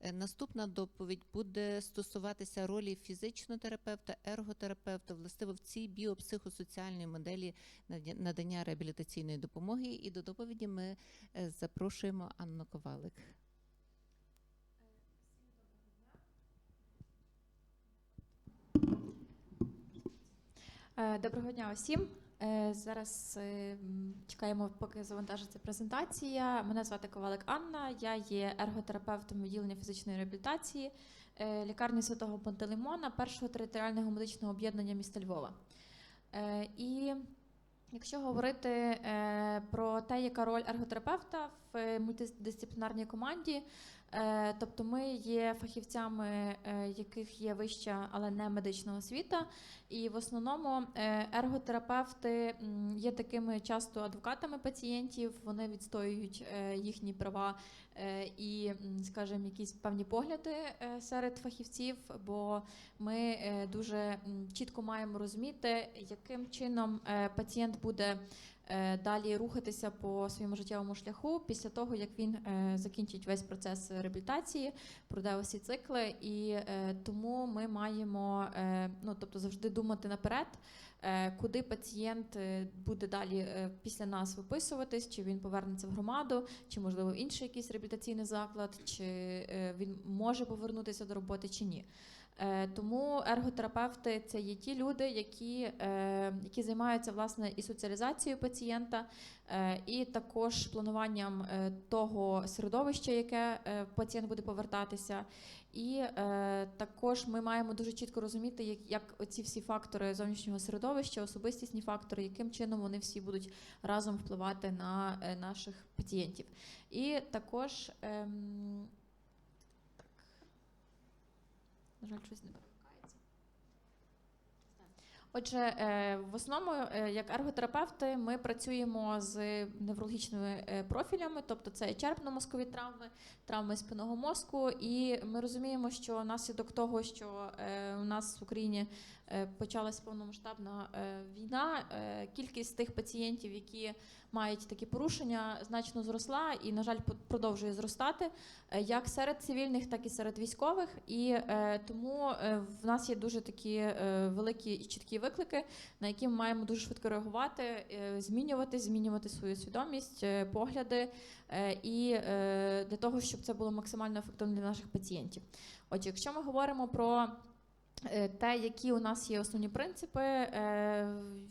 Е, Наступна доповідь буде стосуватися ролі фізичного терапевта, ерготерапевта, властиво в цій біопсихосоціальній моделі надання реабілітаційної допомоги. І до доповіді ми е, запрошуємо Анну Ковалик. Е, Доброго дня усім. Е, Зараз е, чекаємо, поки завантажиться презентація. Мене звати Ковалик Анна. Я є ерготерапевтом відділення фізичної реабілітації е, лікарні святого Пантелеймона, першого територіального медичного об'єднання міста Львова. І якщо говорити про те, яка роль ерготерапевта в мультидисциплінарній команді, тобто ми є фахівцями, е, яких є вища, але не медична освіта. І в основному е, ерготерапевти є такими часто адвокатами пацієнтів. Вони відстоюють е, їхні права е, і, скажімо, якісь певні погляди е, серед фахівців. Бо ми е, дуже чітко маємо розуміти, яким чином е, пацієнт буде. Е, Далі рухатися по своєму життєвому шляху після того, як він е, закінчить весь процес реабілітації, пройде усі цикли, і е, тому ми маємо ну тобто завжди думати наперед, куди пацієнт буде далі після нас виписуватись, чи він повернеться в громаду, чи можливо в інший якийсь реабілітаційний заклад, чи він може повернутися до роботи, чи ні. Е, Тому ерготерапевти це є ті люди, які, е, які займаються власне і соціалізацією пацієнта, е, і також плануванням того середовища, яке пацієнт буде повертатися. І також ми маємо дуже чітко розуміти, як, як оці всі фактори зовнішнього середовища, особистісні фактори, яким чином вони всі будуть разом впливати на наших пацієнтів. І також ем, так, на жаль, щось не перемикається. Отже, е, в основному, е, як ерготерапевти, ми працюємо з неврологічними е, профілями, тобто це і черепно-мозкові травми, травми спинного мозку. І ми розуміємо, що наслідок того, що у нас в Україні е, почалася повномасштабна е, війна, е, кількість тих пацієнтів, які мають такі порушення, значно зросла і, на жаль, продовжує зростати як серед цивільних, так і серед військових. І тому в нас є дуже такі великі і чіткі виклики, на які ми маємо дуже швидко реагувати, змінювати, змінювати свою свідомість, погляди і для того, щоб це було максимально ефективно для наших пацієнтів. Отже, якщо ми говоримо про те, які у нас є основні принципи е,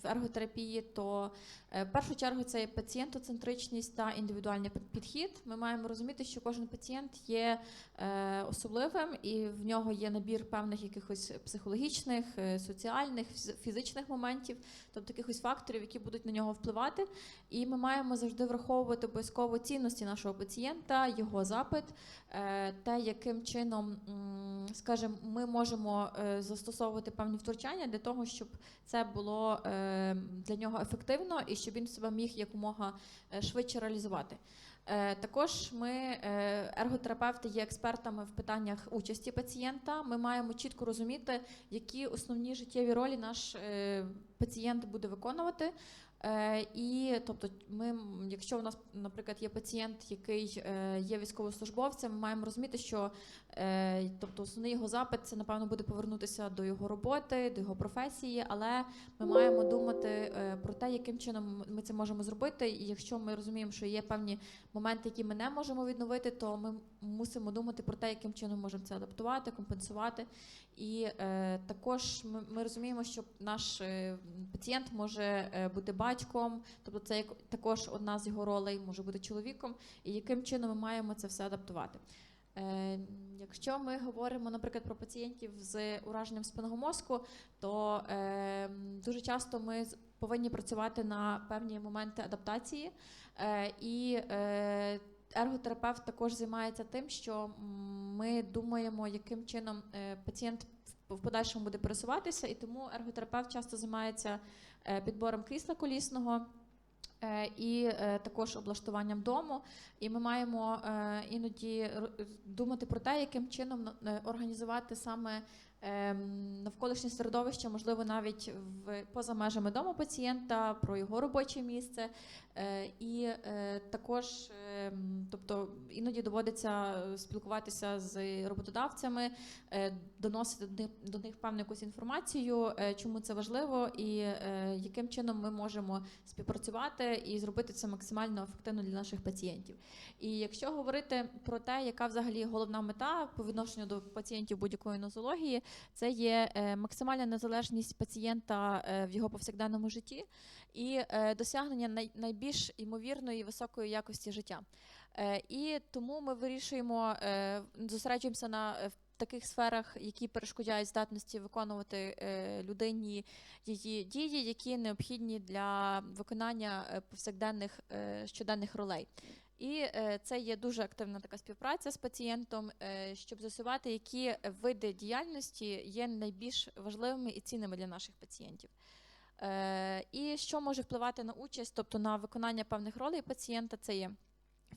в ерготерапії, то е, в першу чергу це пацієнтоцентричність та індивідуальний під- підхід. Ми маємо розуміти, що кожен пацієнт є е, особливим, і в нього є набір певних якихось психологічних, е, соціальних, фіз- фізичних моментів, тобто якихось факторів, які будуть на нього впливати. І ми маємо завжди враховувати обов'язково цінності нашого пацієнта, його запит, е, те, яким чином, скажімо, ми можемо е, застосовувати певні втручання для того, щоб це було е, для нього ефективно і щоб він себе міг якомога е, швидше реалізувати. Е, Також ми, ерготерапевти, є експертами в питаннях участі пацієнта. Ми маємо чітко розуміти, які основні життєві ролі наш пацієнт буде виконувати. Е, І тобто, ми, якщо у нас, наприклад, є пацієнт, який е, є військовослужбовцем, ми маємо розуміти, що е, тобто основний його запит це напевно буде повернутися до його роботи, до його професії, але ми маємо думати про те, яким чином ми це можемо зробити. І якщо ми розуміємо, що є певні моменти, які ми не можемо відновити, то ми мусимо думати про те, яким чином можемо це адаптувати, компенсувати. І також ми, розуміємо, що наш пацієнт може бути батьком, тобто це як, також одна з його ролей, може бути чоловіком, і яким чином ми маємо це все адаптувати. Е, Якщо ми говоримо, наприклад, про пацієнтів з ураженням спинного мозку, то е, дуже часто ми повинні працювати на певні моменти адаптації. Е, і е, ерготерапевт також займається тим, що ми думаємо, яким чином е, пацієнт в- подальшому буде пересуватися, і тому ерготерапевт часто займається е, підбором крісла колісного. е, І е, також облаштуванням дому, і ми маємо іноді думати про те, яким чином організувати саме навколишнє середовище, можливо, навіть в поза межами дому пацієнта, про його робоче місце. Е, І е, також, ем, тобто, іноді доводиться спілкуватися з роботодавцями, е, доносити до них, певну якусь інформацію, е, чому це важливо, і е, яким чином ми можемо співпрацювати і зробити це максимально ефективно для наших пацієнтів. І якщо говорити про те, яка взагалі головна мета по відношенню до пацієнтів будь-якої нозології, це є е, максимальна незалежність пацієнта е, в його повсякденному житті і е, досягнення найбільш ймовірної високої якості життя. І тому ми вирішуємо, зосереджуємося на таких сферах, які перешкоджають здатності виконувати людині її дії, які необхідні для виконання повсякденних щоденних ролей. І е, це є дуже активна така співпраця з пацієнтом, е, щоб з'ясувати, які види діяльності є найбільш важливими і цінними для наших пацієнтів. Е, І що може впливати на участь, тобто на виконання певних ролей пацієнта, це є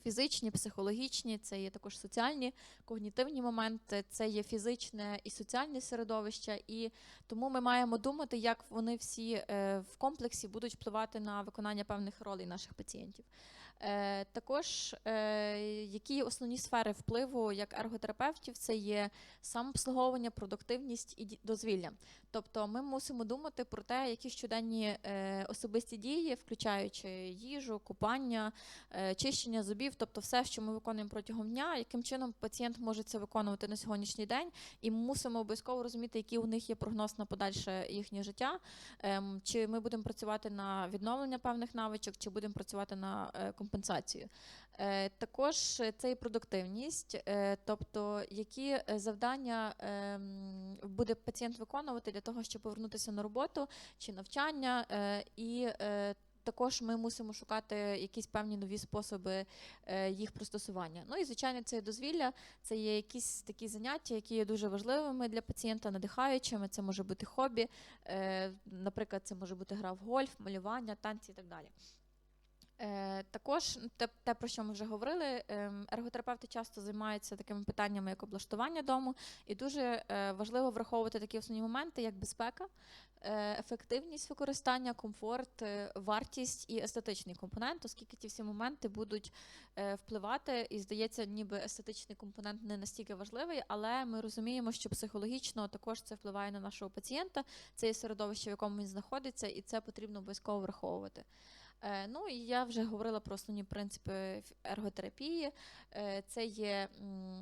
фізичні, психологічні, це є також соціальні, когнітивні моменти, це є фізичне і соціальне середовище, і тому ми маємо думати, як вони всі е, в комплексі будуть впливати на виконання певних ролей наших пацієнтів. Е, Також е, які основні сфери впливу як ерготерапевтів, це є самообслуговування, продуктивність і дозвілля. Тобто ми мусимо думати про те, які щоденні особисті дії, включаючи їжу, купання, чищення зубів, тобто все, що ми виконуємо протягом дня, яким чином пацієнт може це виконувати на сьогоднішній день, і ми мусимо обов'язково розуміти, який у них є прогноз на подальше їхнє життя. Ем, Чи ми будемо працювати на відновлення певних навичок, чи будемо працювати на е, компенсацію. Е, Також е, це і продуктивність, тобто які завдання ем, буде пацієнт виконувати для того, щоб повернутися на роботу чи навчання, і також ми мусимо шукати якісь певні нові способи е, їх пристосування. Ну і звичайно, це дозвілля, це є якісь такі заняття, які є дуже важливими для пацієнта, надихаючими. Це може бути хобі, е, наприклад, це може бути гра в гольф, малювання, танці і так далі. Е, також те, те, про що ми вже говорили, ем, ерготерапевти часто займаються такими питаннями, як облаштування дому, і дуже е, важливо враховувати такі основні моменти, як безпека, е, ефективність використання, комфорт, вартість і естетичний компонент, оскільки ті всі моменти будуть впливати, і здається, ніби естетичний компонент не настільки важливий, але ми розуміємо, що психологічно також це впливає на нашого пацієнта, це є середовище, в якому він знаходиться, і це потрібно обов'язково враховувати. Е, Ну і я вже говорила про основні принципи ерготерапії. Е, Це є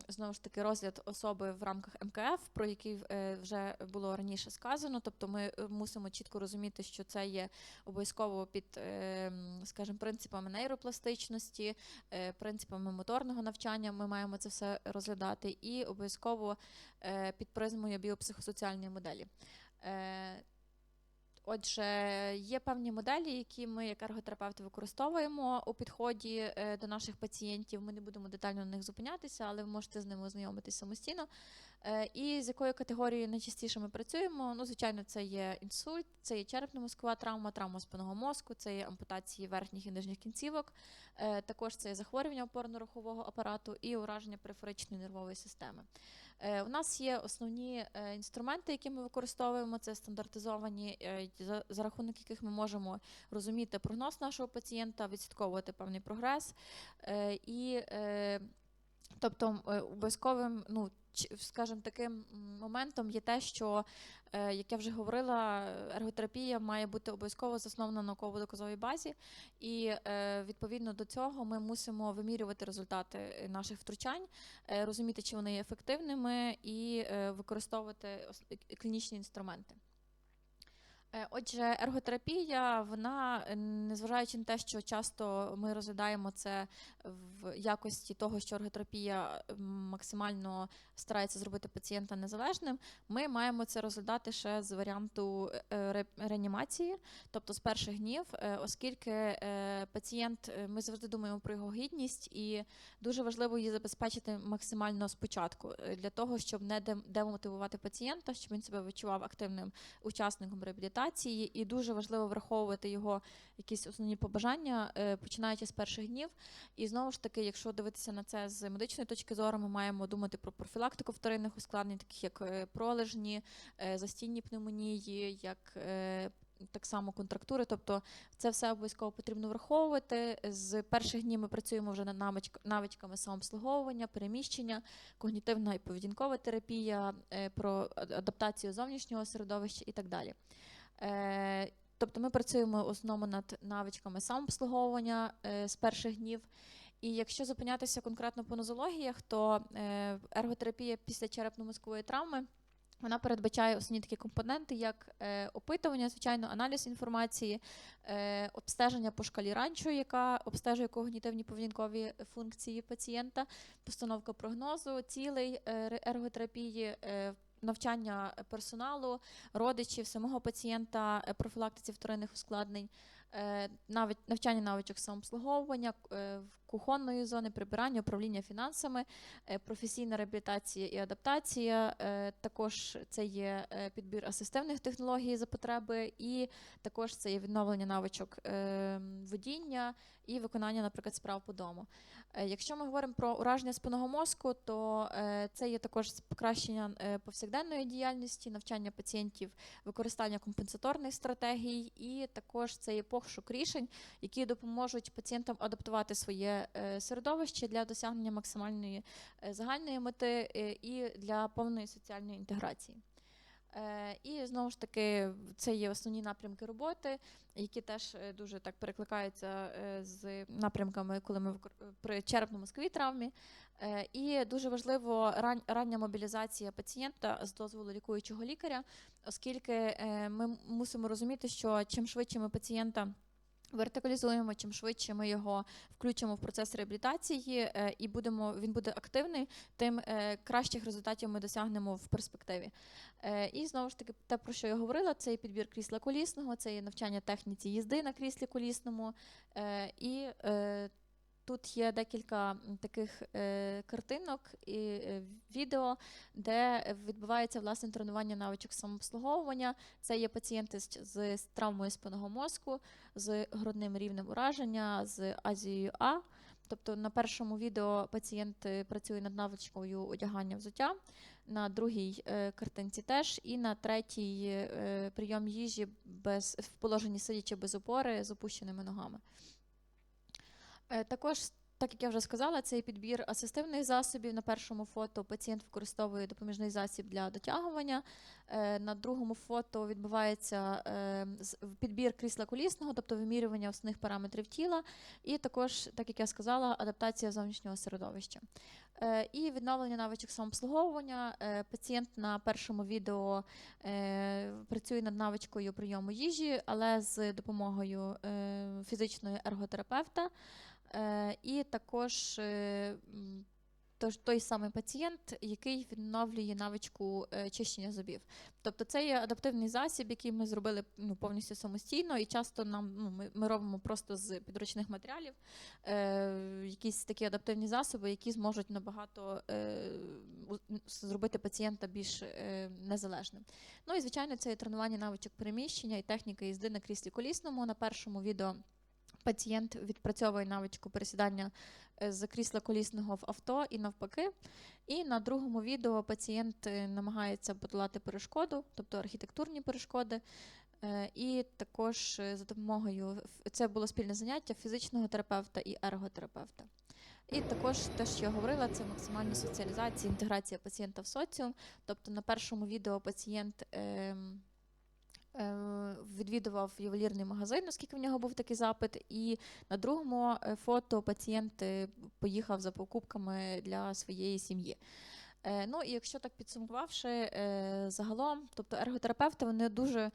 знову ж таки розгляд особи в рамках МКФ, про який е, вже було раніше сказано. Тобто ми мусимо чітко розуміти, що це є обов'язково під, скажімо, принципами нейропластичності, принципами моторного навчання. Ми маємо це все розглядати, і обов'язково під призмою біопсихосоціальної моделі. Отже, є певні моделі, які ми як ерготерапевти використовуємо у підході е, до наших пацієнтів. Ми не будемо детально на них зупинятися, але ви можете з ними ознайомитися самостійно. Е, І з якою категорією найчастіше ми працюємо? Ну, звичайно, це є інсульт, це є черепно-мозкова травма, травма спинного мозку, це є ампутації верхніх і нижніх кінцівок. Е, Також це є захворювання опорно-рухового апарату і ураження периферичної нервової системи. Е, У нас є основні інструменти, які ми використовуємо. Це стандартизовані, за, рахунок яких ми можемо розуміти прогноз нашого пацієнта, відслідковувати певний прогрес. І тобто обов'язковим, ну скажімо, таким моментом є те, що, е, як я вже говорила, ерготерапія має бути обов'язково заснована на науково-доказовій базі, і е, відповідно до цього ми мусимо вимірювати результати наших втручань, е, розуміти, чи вони є ефективними, і використовувати клінічні інструменти. Е, Отже, ерготерапія, вона, е, незважаючи на те, що часто ми розглядаємо це в якості того, що ерготерапія максимально старається зробити пацієнта незалежним, ми маємо це розглядати ще з варіанту е, реанімації, тобто з перших днів, е, оскільки е, пацієнт, е, ми завжди думаємо про його гідність, і дуже важливо її забезпечити максимально спочатку, е, для того, щоб не демотивувати пацієнта, щоб він себе відчував активним учасником реабілітації. Реабілітації, і дуже важливо враховувати його якісь основні побажання, е, починаючи з перших днів. І знову ж таки, якщо дивитися на це з медичної точки зору, ми маємо думати про профілактику вторинних ускладнень, таких як е, пролежні, е, застійні пневмонії, як так само контрактури. Тобто це все обов'язково потрібно враховувати. З перших днів ми працюємо вже над навичк- навичками самообслуговування, переміщення, когнітивна і поведінкова терапія, про адаптацію зовнішнього середовища і так далі. Е, Тобто ми працюємо в основному над навичками самообслуговування е, з перших днів. І якщо зупинятися конкретно по нозологіях, то е, ерготерапія після черепно-мозкової травми вона передбачає основні такі компоненти, як опитування, звичайно, аналіз інформації, обстеження по шкалі ранчо, яка обстежує когнітивні поведінкові функції пацієнта, постановка прогнозу, цілей ерготерапії. Навчання персоналу, родичів, самого пацієнта, е, профілактиці вторинних ускладнень, е, навик- навчання навичок самообслуговування, е, кухонної зони, прибирання, управління фінансами, е, професійна реабілітація і адаптація. Також це є підбір асистивних технологій за потреби, і також це є відновлення навичок водіння і виконання, наприклад, справ по дому. Якщо ми говоримо про ураження спинного мозку, то це є також покращення повсякденної діяльності, навчання пацієнтів, використання компенсаторних стратегій, і також це є пошук рішень, які допоможуть пацієнтам адаптувати своє е, середовище для досягнення максимальної е, загальної мети е, і для повної соціальної інтеграції. Е, І знову ж таки, це є основні напрямки роботи, які теж е, дуже так перекликаються е, з напрямками, коли ми при черепно-мозковій травмі. Е, І дуже важливо рання мобілізація пацієнта з дозволу лікуючого лікаря, оскільки ми мусимо розуміти, що чим швидше ми пацієнта вертикалізуємо, чим швидше ми його включимо в процес реабілітації е, і будемо, він буде активний, тим е, кращих результатів ми досягнемо в перспективі. Е, І знову ж таки, те, про що я говорила, це і підбір крісла колісного, це і навчання техніці їзди на кріслі колісному. І тут є декілька таких е, картинок і е, відео, де відбувається власне тренування навичок самообслуговування. Це є пацієнти з, травмою спинного мозку, з грудним рівнем ураження, з азією А. Тобто на першому відео пацієнт е, працює над навичкою одягання взуття, на другій картинці теж, і на третій прийом їжі без, в положенні сидячи без опори з опущеними ногами. Е, Також, так як я вже сказала, це підбір асистивних засобів. На першому фото пацієнт використовує допоміжний засіб для дотягування. Е, На другому фото відбувається е, підбір крісла колісного, тобто вимірювання основних параметрів тіла, і також, так як я сказала, адаптація зовнішнього середовища. І відновлення навичок самообслуговування. Пацієнт на першому відео працює над навичкою прийому їжі, але з допомогою фізичного ерготерапевта. Е, І також е, той самий пацієнт, який відновлює навичку е, чищення зубів. Тобто це є адаптивний засіб, який ми зробили ну, повністю самостійно, і часто нам ну, ми, ми робимо просто з підручних матеріалів е, якісь такі адаптивні засоби, які зможуть набагато е, зробити пацієнта більш е, незалежним. Ну і звичайно, це і тренування навичок переміщення і техніка їзди на кріслі колісному. На першому відео пацієнт відпрацьовує навичку пересідання е, з крісла колісного в авто і навпаки. І на другому відео пацієнт е, намагається подолати перешкоду, тобто архітектурні перешкоди. Е, І також за допомогою це було спільне заняття фізичного терапевта і ерготерапевта. І також те, що я говорила, це максимальна соціалізація, інтеграція пацієнта в соціум. Тобто на першому відео пацієнт ем, відвідував ювелірний магазин, оскільки в нього був такий запит. І на другому е, фото пацієнт е, поїхав за покупками для своєї сім'ї. Е, Ну і якщо так підсумувавши, е, загалом, тобто ерготерапевти вони дуже е,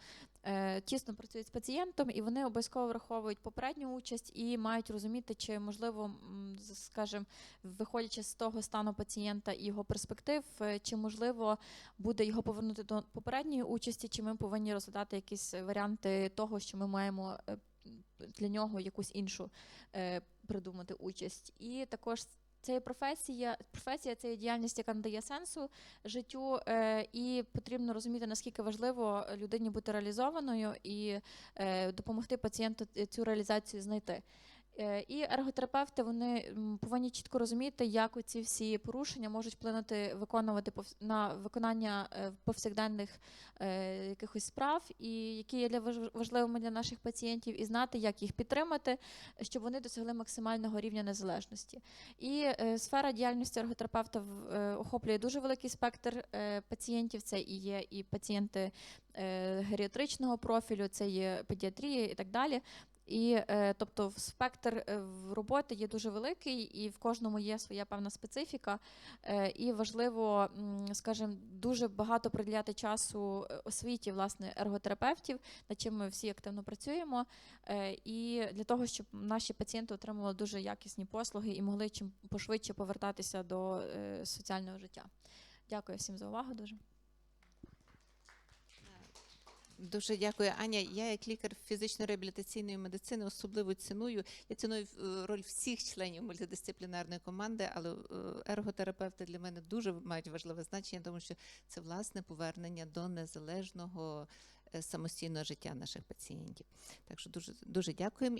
тісно працюють з пацієнтом, і вони обов'язково враховують попередню участь і мають розуміти, чи можливо, скажімо, виходячи з того стану пацієнта і його перспектив, е, чи можливо буде його повернути до попередньої участі, чи ми повинні розглядати якісь варіанти того, що ми маємо е, для нього якусь іншу е, придумати участь. І також це є професія, професія це є діяльність, яка надає сенсу життю, е, і потрібно розуміти, наскільки важливо людині бути реалізованою і е, допомогти пацієнту цю реалізацію знайти. Е, І ерготерапевти вони повинні чітко розуміти, як ці всі порушення можуть вплинути виконувати на виконання е, повсякденних е, якихось справ, і які є для важ- важливими для наших пацієнтів, і знати, як їх підтримати, щоб вони досягли максимального рівня незалежності. І сфера діяльності ерготерапевта охоплює дуже великий спектр пацієнтів. Це і є і пацієнти геріатричного профілю, це є педіатрія і так далі. І е, тобто спектр е, роботи є дуже великий, і в кожному є своя певна специфіка. Е, і важливо, скажімо, дуже багато приділяти часу освіті власне ерготерапевтів, над чим ми всі активно працюємо. І для того, щоб наші пацієнти отримували дуже якісні послуги і могли чим пошвидше повертатися до соціального життя. Дякую всім за увагу. Дуже. Дуже дякую, Аня. Я як лікар фізично-реабілітаційної медицини особливо ціную. Я ціную е, роль всіх членів мультидисциплінарної команди, але е, ерготерапевти для мене дуже мають важливе значення, тому що це власне повернення до незалежного е, самостійного життя наших пацієнтів. Так що дуже дуже дякуємо.